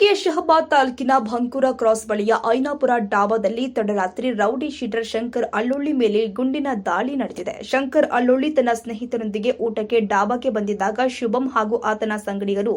ಕಲಬುರಗಿಯ ಶಹಬಾದ್ ತಾಲೂಕಿನ ಭಂಕುರ ಕ್ರಾಸ್ ಬಳಿಯ ಐನಾಪುರ ಡಾಬಾದಲ್ಲಿ ತಡರಾತ್ರಿ ರೌಡಿ ಶೀಟರ್ ಶಂಕರ್ ಅಲ್ಲೊಳ್ಳಿ ಮೇಲೆ ಗುಂಡಿನ ದಾಳಿ ನಡೆದಿದೆ. ಶಂಕರ್ ಅಲ್ಲೊಳ್ಳಿ ತನ್ನ ಸ್ನೇಹಿತರೊಂದಿಗೆ ಊಟಕ್ಕೆ ಡಾಬಾಕ್ಕೆ ಬಂದಿದ್ದಾಗ ಶುಭಂ ಹಾಗೂ ಆತನ ಸಂಗಡಿಗರು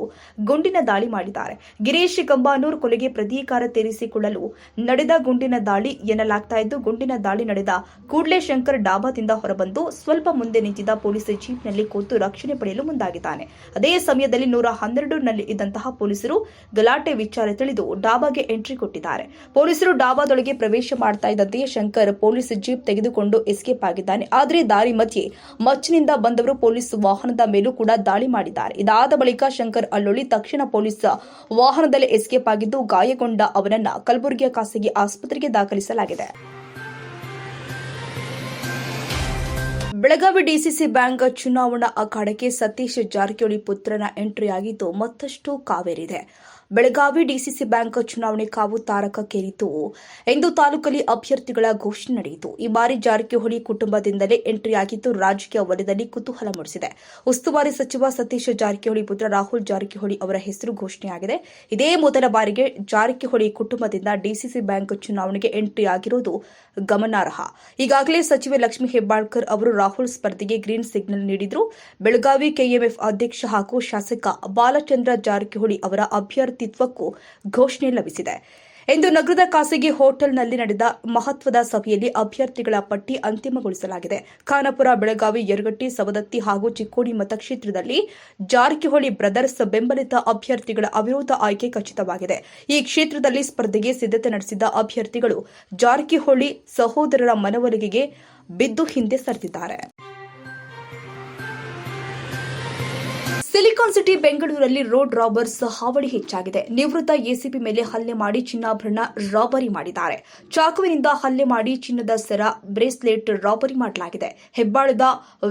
ಗುಂಡಿನ ದಾಳಿ ಮಾಡಿದ್ದಾರೆ. ಗಿರೀಶ್ ಕಂಬಾನೂರ್ ಕೊಲೆಗೆ ಪ್ರತೀಕಾರ ತೀರಿಸಿಕೊಳ್ಳಲು ನಡೆದ ಗುಂಡಿನ ದಾಳಿ ಎನ್ನಲಾಗ್ತಾ ಇದ್ದು, ಗುಂಡಿನ ದಾಳಿ ನಡೆದ ಕೂಡಲೇ ಶಂಕರ್ ಡಾಬಾದಿಂದ ಹೊರಬಂದು ಸ್ವಲ್ಪ ಮುಂದೆ ನಿಂತಿದ್ದ ಪೊಲೀಸ್ ಜೀಪ್ನಲ್ಲಿ ಕೂತು ರಕ್ಷಣೆ ಪಡೆಯಲು ಮುಂದಾಗಿದ್ದಾನೆ. ಅದೇ ಸಮಯದಲ್ಲಿ ನೂರ ಹನ್ನೆರಡುನಲ್ಲಿ ಇದ್ದಂತಹ ಪೊಲೀಸರು ಗಲಾಟೆ ವಿಚಾರ ತಿಳಿದು ಡಾಬಾಗೆ ಎಂಟ್ರಿ ಕೊಟ್ಟಿದ್ದಾರೆ. ಪೊಲೀಸರು ಡಾಬಾದೊಳಗೆ ಪ್ರವೇಶ ಮಾಡ್ತಾ ಇದ್ದಂತೆಯೇ ಶಂಕರ್ ಪೊಲೀಸ್ ಜೀಪ್ ತೆಗೆದುಕೊಂಡು ಎಸ್ಕೇಪ್ ಆಗಿದ್ದಾನೆ. ಆದರೆ ದಾರಿ ಮಧ್ಯೆ ಮಚ್ಚಿನಿಂದ ಬಂದವರು ಪೊಲೀಸ್ ವಾಹನದ ಮೇಲೂ ಕೂಡ ದಾಳಿ ಮಾಡಿದ್ದಾರೆ. ಇದಾದ ಬಳಿಕ ಶಂಕರ್ ಅಲ್ಲೊಳ್ಳಿ ತಕ್ಷಣ ಪೊಲೀಸ್ ವಾಹನದಲ್ಲಿ ಎಸ್ಕೇಪ್ ಆಗಿದ್ದು ಗಾಯಗೊಂಡ ಅವನನ್ನ ಕಲಬುರಗಿಯ ಖಾಸಗಿ ಆಸ್ಪತ್ರೆಗೆ ದಾಖಲಿಸಲಾಗಿದೆ. ಬೆಳಗಾವಿ ಡಿಸಿಸಿ ಬ್ಯಾಂಕ್ ಚುನಾವಣಾ ಅಖಾಡಕ್ಕೆ ಸತೀಶ್ ಜಾರಕಿಹೊಳಿ ಪುತ್ರನ ಎಂಟ್ರಿ ಆಗಿದ್ದು ಮತ್ತಷ್ಟು ಕಾವೇರಿದೆ. ಬೆಳಗಾವಿ ಡಿಸಿಸಿ ಬ್ಯಾಂಕ್ ಚುನಾವಣೆ ಕಾವು ತಾರಕಕ್ಕೇರಿತು. ಎಂದು ತಾಲೂಕಲ್ಲಿ ಅಭ್ಯರ್ಥಿಗಳ ಘೋಷಣೆ ನಡೆಯಿತು. ಈ ಬಾರಿ ಜಾರಕಿಹೊಳಿ ಕುಟುಂಬದಿಂದಲೇ ಎಂಟ್ರಿ ಆಗಿದ್ದು ರಾಜಕೀಯ ವಲಯದಲ್ಲಿ ಕುತೂಹಲ ಮೂಡಿಸಿದೆ. ಉಸ್ತುವಾರಿ ಸಚಿವ ಸತೀಶ್ ಜಾರಕಿಹೊಳಿ ಪುತ್ರ ರಾಹುಲ್ ಜಾರಕಿಹೊಳಿ ಅವರ ಹೆಸರು ಘೋಷಣೆಯಾಗಿದೆ. ಇದೇ ಮೊದಲ ಬಾರಿಗೆ ಜಾರಕಿಹೊಳಿ ಕುಟುಂಬದಿಂದ ಡಿಸಿಸಿ ಬ್ಯಾಂಕ್ ಚುನಾವಣೆಗೆ ಎಂಟ್ರಿ ಆಗಿರುವುದು ಗಮನಾರ್ಹ. ಈಗಾಗಲೇ ಸಚಿವೆ ಲಕ್ಷ್ಮೀ ಹೆಬ್ಬಾಳ್ಕರ್ ಅವರು ರಾಹುಲ್ ಸ್ಪರ್ಧೆಗೆ ಗ್ರೀನ್ ಸಿಗ್ನಲ್ ನೀಡಿದ್ರು. ಬೆಳಗಾವಿ ಕೆಎಂಎಫ್ ಅಧ್ಯಕ್ಷ ಹಾಗೂ ಶಾಸಕ ಬಾಲಚಂದ್ರ ಜಾರಕಿಹೊಳಿ ಅವರ ಅಭ್ಯರ್ಥಿತ್ವಕ್ಕೂ ಘೋಷಣೆ ಲಭಿಸಿದೆ. ಇಂದು ನಗರದ ಖಾಸಗಿ ಹೋಟೆಲ್ನಲ್ಲಿ ನಡೆದ ಮಹತ್ವದ ಸಭೆಯಲ್ಲಿ ಅಭ್ಯರ್ಥಿಗಳ ಪಟ್ಟಿ ಅಂತಿಮಗೊಳಿಸಲಾಗಿದೆ. ಖಾನಾಪುರ, ಬೆಳಗಾವಿ, ಯರಗಟ್ಟಿ, ಸವದತ್ತಿ ಹಾಗೂ ಚಿಕ್ಕೋಡಿ ಮತಕ್ಷೇತ್ರದಲ್ಲಿ ಜಾರಕಿಹೊಳಿ ಬ್ರದರ್ಸ್ ಬೆಂಬಲಿತ ಅಭ್ಯರ್ಥಿಗಳ ಅವಿರೋಧ ಆಯ್ಕೆ ಖಚಿತವಾಗಿದೆ. ಈ ಕ್ಷೇತ್ರದಲ್ಲಿ ಸ್ಪರ್ಧೆಗೆ ಸಿದ್ಧತೆ ನಡೆಸಿದ್ದ ಅಭ್ಯರ್ಥಿಗಳು ಜಾರಕಿಹೊಳಿ ಸಹೋದರರ ಮನವೊಲಿಗೆಗೆ ಬಿದ್ದು ಹಿಂದೆ ಸರಿದಿದ್ದಾರೆ. ಸಿಲಿಕಾನ್ ಸಿಟಿ ಬೆಂಗಳೂರಲ್ಲಿ ರೋಡ್ ರಾಬರ್ಸ್ ಹಾವಳಿ ಹೆಚ್ಚಾಗಿದೆ. ನಿವೃತ್ತ ಎಸಿಪಿ ಮೇಲೆ ಹಲ್ಲೆ ಮಾಡಿ ಚಿನ್ನಾಭರಣ ರಾಬರಿ ಮಾಡಿದ್ದಾರೆ. ಚಾಕುವಿನಿಂದ ಹಲ್ಲೆ ಮಾಡಿ ಚಿನ್ನದ ಸರ, ಬ್ರೇಸ್ಲೆಟ್ ರಾಬರಿ ಮಾಡಲಾಗಿದೆ. ಹೆಬ್ಬಾಳದ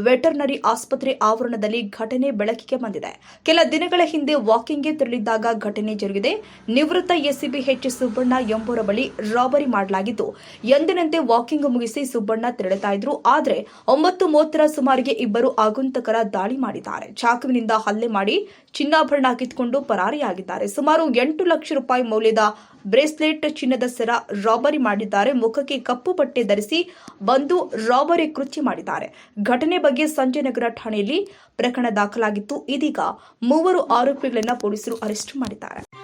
ವೆಟರ್ನರಿ ಆಸ್ಪತ್ರೆ ಆವರಣದಲ್ಲಿ ಘಟನೆ ಬೆಳಕಿಗೆ ಬಂದಿದೆ. ಕೆಲ ದಿನಗಳ ಹಿಂದೆ ವಾಕಿಂಗ್ಗೆ ತೆರಳಿದ್ದಾಗ ಘಟನೆ ಜರುಗಿದೆ. ನಿವೃತ್ತ ಎಸಿಪಿ ಹೆಚ್ ಸುಬ್ಬಣ್ಣ ಎಂಬುವರ ಬಳಿ ರಾಬರಿ ಮಾಡಲಾಗಿದ್ದು ಎಂದಿನಂತೆ ವಾಕಿಂಗ್ ಮುಗಿಸಿ ಸುಬ್ಬಣ್ಣ ತೆರಳುತ್ತಾ ಇದ್ರು. ಆದರೆ ಒಂಬತ್ತು ಮೂವತ್ತರ ಸುಮಾರಿಗೆ ಇಬ್ಬರು ಆಗುಂತಕರ ದಾಳಿ ಮಾಡಿದ್ದಾರೆ. ಚಾಕುವಿನಿಂದ ಹಲ್ಲೆ ಮಾಡಿ ಚಿನ್ನಾಭರಣ ಕಿತ್ಕೊಂಡು ಪರಾರಿಯಾಗಿದ್ದಾರೆ. ಸುಮಾರು ಎಂಟು ಲಕ್ಷ ರೂಪಾಯಿ ಮೌಲ್ಯದ ಬ್ರೇಸ್ಲೆಟ್ ಚಿನ್ನದ ಸರ ರಾಬರಿ ಮಾಡಿದ್ದಾರೆ. ಮುಖಕ್ಕೆ ಕಪ್ಪು ಬಟ್ಟೆ ಧರಿಸಿ ಬಂದು ರಾಬರಿ ಕೃತ್ಯ ಮಾಡಿದ್ದಾರೆ. ಘಟನೆ ಬಗ್ಗೆ ಸಂಜಯನಗರ ಠಾಣೆಯಲ್ಲಿ ಪ್ರಕರಣ ದಾಖಲಾಗಿತ್ತು. ಇದೀಗ ಮೂವರು ಆರೋಪಿಗಳನ್ನು ಪೊಲೀಸರು ಅರೆಸ್ಟ್ ಮಾಡಿದ್ದಾರೆ.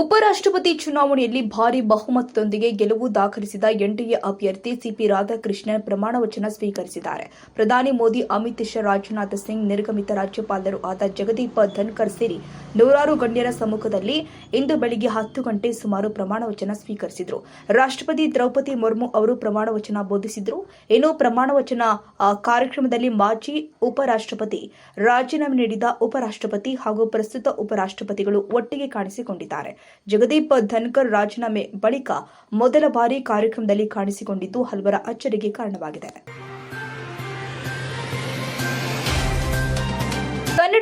ಉಪರಾಷ್ಟ್ರಪತಿ ಚುನಾವಣೆಯಲ್ಲಿ ಭಾರಿ ಬಹುಮತದೊಂದಿಗೆ ಗೆಲುವು ದಾಖಲಿಸಿದ ಎನ್ಡಿಎ ಅಭ್ಯರ್ಥಿ ಸಿಪಿ ರಾಧಾಕೃಷ್ಣನ್ ಪ್ರಮಾಣ ವಚನ ಸ್ವೀಕರಿಸಿದ್ದಾರೆ. ಪ್ರಧಾನಿ ಮೋದಿ, ಅಮಿತ್ ಶಾ, ರಾಜನಾಥ್ ಸಿಂಗ್, ನಿರ್ಗಮಿತ ರಾಜ್ಯಪಾಲರು ಆದ ಜಗದೀಪ ಧನ್ಕರ್ ಸೇರಿ ನೂರಾರು ಗಣ್ಯರ ಸಮ್ಮುಖದಲ್ಲಿ ಇಂದು ಬೆಳಿಗ್ಗೆ ಹತ್ತು ಗಂಟೆ ಸುಮಾರು ಪ್ರಮಾಣ ವಚನ ಸ್ವೀಕರಿಸಿದರು. ರಾಷ್ಟ್ರಪತಿ ದ್ರೌಪದಿ ಮುರ್ಮು ಅವರು ಪ್ರಮಾಣ ವಚನ ಬೋಧಿಸಿದರು. ಇನ್ನು ಪ್ರಮಾಣ ವಚನ ಕಾರ್ಯಕ್ರಮದಲ್ಲಿ ಮಾಜಿ ಉಪರಾಷ್ಟ್ರಪತಿ, ರಾಜೀನಾಮೆ ನೀಡಿದ ಉಪರಾಷ್ಟ್ರಪತಿ ಹಾಗೂ ಪ್ರಸ್ತುತ ಉಪರಾಷ್ಟ್ರಪತಿಗಳು ಒಟ್ಟಿಗೆ ಕಾಣಿಸಿಕೊಂಡಿದ್ದಾರೆ. ಜಗದೀಪ್ ಧನ್ಕರ್ ರಾಜೀನಾಮೆ ಬಳಿಕ ಮೊದಲ ಬಾರಿ ಕಾರ್ಯಕ್ರಮದಲ್ಲಿ ಕಾಣಿಸಿಕೊಂಡಿದ್ದು ಹಲವರ ಅಚ್ಚರಿಗೆ ಕಾರಣವಾಗಿದೆ.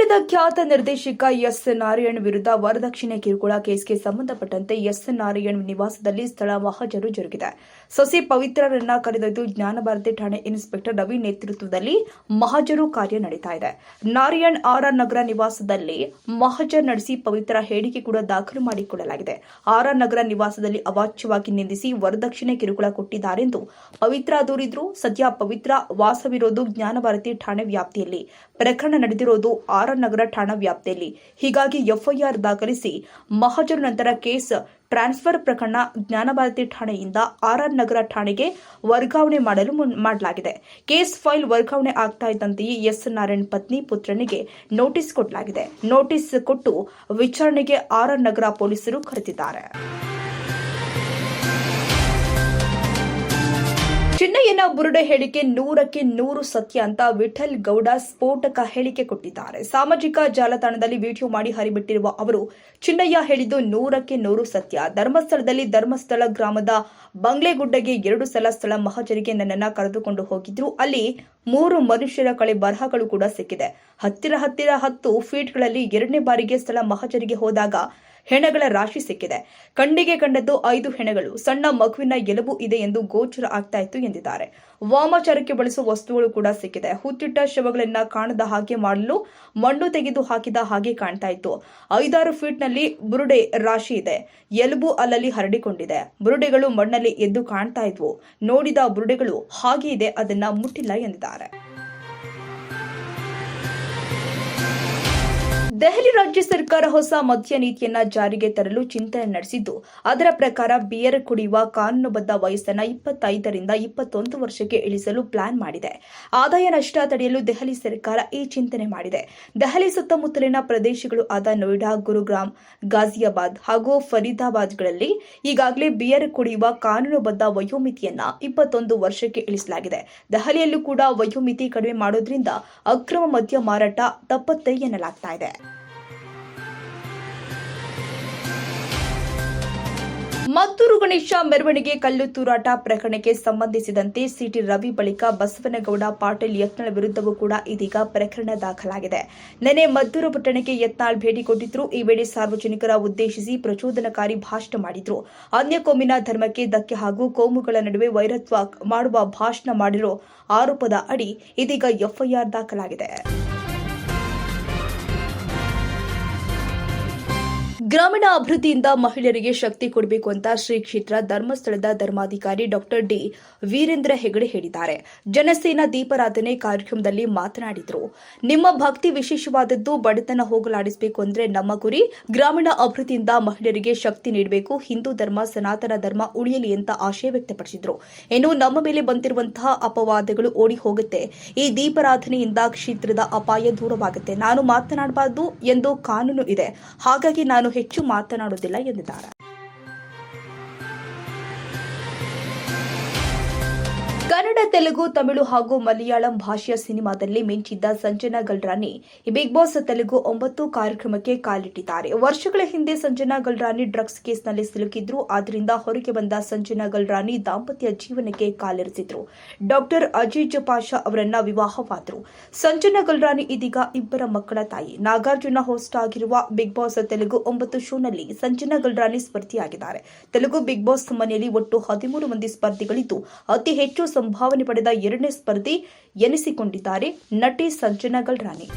ಕನ್ನಡದ ಖ್ಯಾತ ನಿರ್ದೇಶಕ ಎಸ್ ನಾರಾಯಣ್ ವಿರುದ್ಧ ವರದಕ್ಷಿಣೆ ಕಿರುಕುಳ ಕೇಸ್ಗೆ ಸಂಬಂಧಪಟ್ಟಂತೆ ಎಸ್ ನಾರಾಯಣ್ ನಿವಾಸದಲ್ಲಿ ಸ್ಥಳ ಮಹಜರು ಜರುಗಿದೆ. ಸೊಸೆ ಪವಿತ್ರರನ್ನ ಕರೆದೊಯ್ದು ಜ್ಞಾನಭಾರತಿ ಠಾಣೆ ಇನ್ಸ್ಪೆಕ್ಟರ್ ರವಿ ನೇತೃತ್ವದಲ್ಲಿ ಮಹಜರು ಕಾರ್ಯ ನಡೀತಾ ಇದೆ. ನಾರಾಯಣ್ ಆರ್ ನಗರ ನಿವಾಸದಲ್ಲಿ ಮಹಜರ್ ನಡೆಸಿ ಪವಿತ್ರ ಹೇಳಿಕೆ ಕೂಡ ದಾಖಲು ಮಾಡಿಕೊಳ್ಳಲಾಗಿದೆ ಆರ್ ನಗರ ನಿವಾಸದಲ್ಲಿ ಅವಾಚ್ಯವಾಗಿ ನಿಂದಿಸಿ ವರದಕ್ಷಿಣೆ ಕಿರುಕುಳ ಕೊಟ್ಟಿದ್ದಾರೆಂದು ಪವಿತ್ರ ದೂರಿದ್ರು, ಸದ್ಯ ಪವಿತ್ರ ವಾಸವಿರೋದು ಜ್ಞಾನಭಾರತಿ ಠಾಣೆ ವ್ಯಾಪ್ತಿಯಲ್ಲಿ. ಪ್ರಕರಣ ನಡೆದಿರೋದು ನಗರ ಠಾಣಾ ವ್ಯಾಪ್ತಿಯಲ್ಲಿ. ಹೀಗಾಗಿ ಎಫ್ಐಆರ್ ದಾಖಲಿಸಿ ಮಹಾಜರು ನಂತರ ಕೇಸ್ ಟ್ರಾನ್ಸ್ಫರ್ ಪ್ರಕರಣ ಜ್ಞಾನಭಾರತಿ ಠಾಣೆಯಿಂದ ಆರ್ಆರ್ ನಗರ ಠಾಣೆಗೆ ವರ್ಗಾವಣೆ ಮಾಡಲು ಮಾಡಲಾಗಿದೆ. ಕೇಸ್ ಫೈಲ್ ವರ್ಗಾವಣೆ ಆಗ್ತಾ ಇದ್ದಂತೆಯೇ ಎಸ್ ನಾರಾಯಣ್ ಪತ್ನಿ ಪುತ್ರನಿಗೆ ನೋಟಿಸ್ ಕೊಡಲಾಗಿದೆ. ನೋಟಿಸ್ ಕೊಟ್ಟು ವಿಚಾರಣೆಗೆ ಆರ್ಆರ್ ನಗರ ಪೊಲೀಸರು ಕರೆದಿದ್ದಾರೆ. ಚಿನ್ನಯ್ಯನ ಬುರುಡೆ ಹೇಳಿಕೆ ನೂರಕ್ಕೆ ನೂರು ಸತ್ಯ ಅಂತ ವಿಠಲ್ ಗೌಡ ಸ್ಫೋಟಕ ಹೇಳಿಕೆ ಕೊಟ್ಟಿದ್ದಾರೆ. ಸಾಮಾಜಿಕ ಜಾಲತಾಣದಲ್ಲಿ ವಿಡಿಯೋ ಮಾಡಿ ಹರಿಬಿಟ್ಟಿರುವ ಅವರು, ಚಿನ್ನಯ್ಯ ಹೇಳಿದ್ದು ನೂರಕ್ಕೆ ನೂರು ಸತ್ಯ. ಧರ್ಮಸ್ಥಳದಲ್ಲಿ ಧರ್ಮಸ್ಥಳ ಗ್ರಾಮದ ಬಂಗ್ಲೆಗುಡ್ಡಗೆ ಎರಡು ಸಲ ಸ್ಥಳ ಮಹಜರಿಗೆ ನನ್ನನ್ನ ಕರೆದುಕೊಂಡು ಹೋಗಿದ್ರು. ಅಲ್ಲಿ ಮೂರು ಮನುಷ್ಯರ ಕಳೆ ಬರಹಗಳು ಕೂಡ ಸಿಕ್ಕಿದೆ. ಹತ್ತಿರ ಹತ್ತಿರ ಹತ್ತು ಫೀಟ್ಗಳಲ್ಲಿ ಎರಡನೇ ಬಾರಿಗೆ ಸ್ಥಳ ಮಹಜರಿಗೆ ಹೋದಾಗ ಹೆಣಗಳ ರಾಶಿ ಸಿಕ್ಕಿದೆ. ಕಣ್ಣಿಗೆ ಕಂಡದ್ದು ಐದು ಹೆಣಗಳು. ಸಣ್ಣ ಮಗುವಿನ ಎಲುಬು ಇದೆ ಎಂದು ಗೋಚರ ಆಗ್ತಾ ಇತ್ತು ಎಂದಿದ್ದಾರೆ. ವಾಮಾಚಾರಕ್ಕೆ ಬಳಸುವ ವಸ್ತುಗಳು ಕೂಡ ಸಿಕ್ಕಿದೆ. ಹುತ್ತಿಟ್ಟ ಶವಗಳನ್ನ ಕಾಣದ ಹಾಗೆ ಮಾಡಲು ಮಣ್ಣು ತೆಗೆದು ಹಾಕಿದ ಹಾಗೆ ಕಾಣ್ತಾ ಇತ್ತು. ಐದಾರು ಫೀಟ್ನಲ್ಲಿ ಬುರುಡೆ ರಾಶಿ ಇದೆ. ಎಲುಬು ಅಲ್ಲಲ್ಲಿ ಹರಡಿಕೊಂಡಿದೆ. ಬುರುಡೆಗಳು ಮಣ್ಣಲ್ಲಿ ಎದ್ದು ಕಾಣ್ತಾ ಇದ್ವು. ನೋಡಿದ ಬುರುಡೆಗಳು ಹಾಗೆ ಇದೆ, ಅದನ್ನ ಮುಟ್ಟಿಲ್ಲ ಎಂದಿದ್ದಾರೆ. ದೆಹಲಿ ರಾಜ್ಯ ಸರ್ಕಾರ ಹೊಸ ಮದ್ಯ ನೀತಿಯನ್ನ ಜಾರಿಗೆ ತರಲು ಚಿಂತನೆ ನಡೆಸಿದ್ದು, ಅದರ ಪ್ರಕಾರ ಬಿಯರ್ ಕುಡಿಯುವ ಕಾನೂನುಬದ್ಧ ವಯಸ್ಸನ್ನ ಇಪ್ಪತ್ತೈದರಿಂದ ಇಪ್ಪತ್ತೊಂದು ವರ್ಷಕ್ಕೆ ಇಳಿಸಲು ಪ್ಲಾನ್ ಮಾಡಿದೆ. ಆದಾಯ ನಷ್ಟ ತಡೆಯಲು ದೆಹಲಿ ಸರ್ಕಾರ ಈ ಚಿಂತನೆ ಮಾಡಿದೆ. ದೆಹಲಿ ಸುತ್ತಮುತ್ತಲಿನ ಪ್ರದೇಶಗಳು ಆದ ನೋಯ್ಡಾ, ಗುರುಗ್ರಾಮ್ ಗಾಜಿಯಾಬಾದ್ ಹಾಗೂ ಫರೀದಾಬಾದ್ಗಳಲ್ಲಿ ಈಗಾಗಲೇ ಬಿಯರ್ ಕುಡಿಯುವ ಕಾನೂನುಬದ್ಧ ವಯೋಮಿತಿಯನ್ನ ಇಪ್ಪತ್ತೊಂದು ವರ್ಷಕ್ಕೆ ಇಳಿಸಲಾಗಿದೆ. ದೆಹಲಿಯಲ್ಲೂ ಕೂಡ ವಯೋಮಿತಿ ಕಡಿಮೆ ಮಾಡೋದ್ರಿಂದ ಅಕ್ರಮ ಮದ್ಯ ಮಾರಾಟ ತಪ್ಪತ್ತೆ ಎನ್ನಲಾಗ್ತಾ ಇದೆ. ಮತ್ತೂರು ಗಣೇಶ ಮೆರವಣಿಗೆ ಕಲ್ಲು ತೂರಾಟ ಪ್ರಕರಣಕ್ಕೆ ಸಂಬಂಧಿಸಿದಂತೆ ಸಿಟಿ ರವಿ ಬಳಿಕ ಬಸವನಗೌಡ ಪಾಟೀಲ್ ಯತ್ನಾಳ್ ವಿರುದ್ಧವೂ ಕೂಡ ಇದೀಗ ಪ್ರಕರಣ ದಾಖಲಾಗಿದೆ. ನಿನ್ನೆ ಮದ್ದೂರು ಪಟ್ಟಣಕ್ಕೆ ಯತ್ನಾಳ್ ಭೇಟಿ ಕೊಟ್ಟಿದ್ರು. ಈ ವೇಳೆ ಸಾರ್ವಜನಿಕರ ಉದ್ದೇಶಿಸಿ ಪ್ರಚೋದನಕಾರಿ ಭಾಷಣ ಮಾಡಿದ್ರು. ಅನ್ಯ ಕೋಮಿನ ಧರ್ಮಕ್ಕೆ ಧಕ್ಕೆ ಹಾಗೂ ಕೋಮುಗಳ ನಡುವೆ ವೈರತ್ವ ಮಾಡುವ ಭಾಷಣ ಮಾಡಿರೋ ಆರೋಪದ ಅಡಿ ಇದೀಗ ಎಫ್ಐಆರ್ ದಾಖಲಾಗಿದೆ. ಗ್ರಾಮೀಣ ಅಭಿವೃದ್ಧಿಯಿಂದ ಮಹಿಳೆಯರಿಗೆ ಶಕ್ತಿ ಕೊಡಬೇಕು ಅಂತ ಶ್ರೀ ಕ್ಷೇತ್ರ ಧರ್ಮಸ್ಥಳದ ಧರ್ಮಾಧಿಕಾರಿ ಡಾಕ್ಟರ್ ಡಿ ವೀರೇಂದ್ರ ಹೆಗಡೆ ಹೇಳಿದ್ದಾರೆ. ಜನಸೇನಾ ದೀಪಾರಾಧನೆ ಕಾರ್ಯಕ್ರಮದಲ್ಲಿ ಮಾತನಾಡಿದರು. ನಿಮ್ಮ ಭಕ್ತಿ ವಿಶೇಷವಾದದ್ದು ಬಡತನ ಹೋಗಲಾಡಿಸಬೇಕು ಅಂದ್ರೆ ನಮ್ಮ ಗುರಿ. ಗ್ರಾಮೀಣ ಅಭಿವೃದ್ಧಿಯಿಂದ ಮಹಿಳೆಯರಿಗೆ ಶಕ್ತಿ ನೀಡಬೇಕು. ಹಿಂದೂ ಧರ್ಮ, ಸನಾತನ ಧರ್ಮ ಉಳಿಯಲಿ ಅಂತ ಆಶಯ ವ್ಯಕ್ತಪಡಿಸಿದರು. ಇನ್ನು ನಮ್ಮ ಮೇಲೆ ಬಂದಿರುವಂತಹ ಅಪವಾದಗಳು ಓಡಿ ಹೋಗುತ್ತೆ. ಈ ದೀಪಾರಾಧನೆಯಿಂದ ಕ್ಷೇತ್ರದ ಅಪಾಯ ದೂರವಾಗುತ್ತೆ. ನಾನು ಮಾತನಾಡಬಾರದು ಎಂದು ಕಾನೂನು ಇದೆ. ಹಾಗಾಗಿ ನಾನು ಹೆಚ್ಚು ಮಾತನಾಡುವುದಿಲ್ಲ ಎಂದಿದ್ದಾರೆ. ಕನ್ನಡ, ತೆಲುಗು, ತಮಿಳು ಹಾಗೂ ಮಲಯಾಳಂ ಭಾಷೆಯ ಸಿನಿಮಾದಲ್ಲಿ ಮಿಂಚಿದ್ದ ಸಂಜನಾ ಗಲ್ರಾನಿ, ಬಿಗ್ ಬಾಸ್ ತೆಲುಗು ಒಂಬತ್ತು ಕಾರ್ಯಕ್ರಮಕ್ಕೆ ಕಾಲಿಟ್ಟಿದ್ದಾರೆ. ವರ್ಷಗಳ ಹಿಂದೆ ಸಂಜನಾ ಗಲ್ರಾನಿ ಡ್ರಗ್ಸ್ ಕೇಸ್ನಲ್ಲಿ ಸಿಲುಕಿದ್ರು. ಆದ್ರಿಂದ ಹೊರಗೆ ಬಂದ ಸಂಜನಾ ಗಲ್ರಾನಿ ದಾಂಪತ್ಯ ಜೀವನಕ್ಕೆ ಕಾಲಿರಿಸಿದ್ರು. ಡಾಕ್ಟರ್ ಅಜೀಜ್ ಪಾಷಾ ಅವರನ್ನ ವಿವಾಹವಾದರು. ಸಂಜನಾ ಗಲ್ರಾನಿ ಇದೀಗ ಇಬ್ಬರ ಮಕ್ಕಳ ತಾಯಿ. ನಾಗಾರ್ಜುನ ಹೋಸ್ಟ್ ಆಗಿರುವ ಬಿಗ್ ಬಾಸ್ ತೆಲುಗು ಒಂಬತ್ತು ಶೋನಲ್ಲಿ ಸಂಜನಾ ಗಲ್ರಾನಿ ಸ್ಪರ್ಧಿಯಾಗಿದ್ದಾರೆ. ತೆಲುಗು ಬಿಗ್ ಬಾಸ್ ಮನೆಯಲ್ಲಿ ಒಟ್ಟು ಹದಿಮೂರು ಮಂದಿ ಸ್ಪರ್ಧಿಗಳಿದ್ದು, ಅತಿ ಹೆಚ್ಚು ಸಂಭಾವನೆ ಪಡೆದ ಎರಡನೇ ಸ್ಪರ್ಧಿ ಎನಿಸಿಕೊಂಡಿದ್ದಾರೆ ನಟಿ ಸಂಜನಾ ಗಲ್ರಾನಿ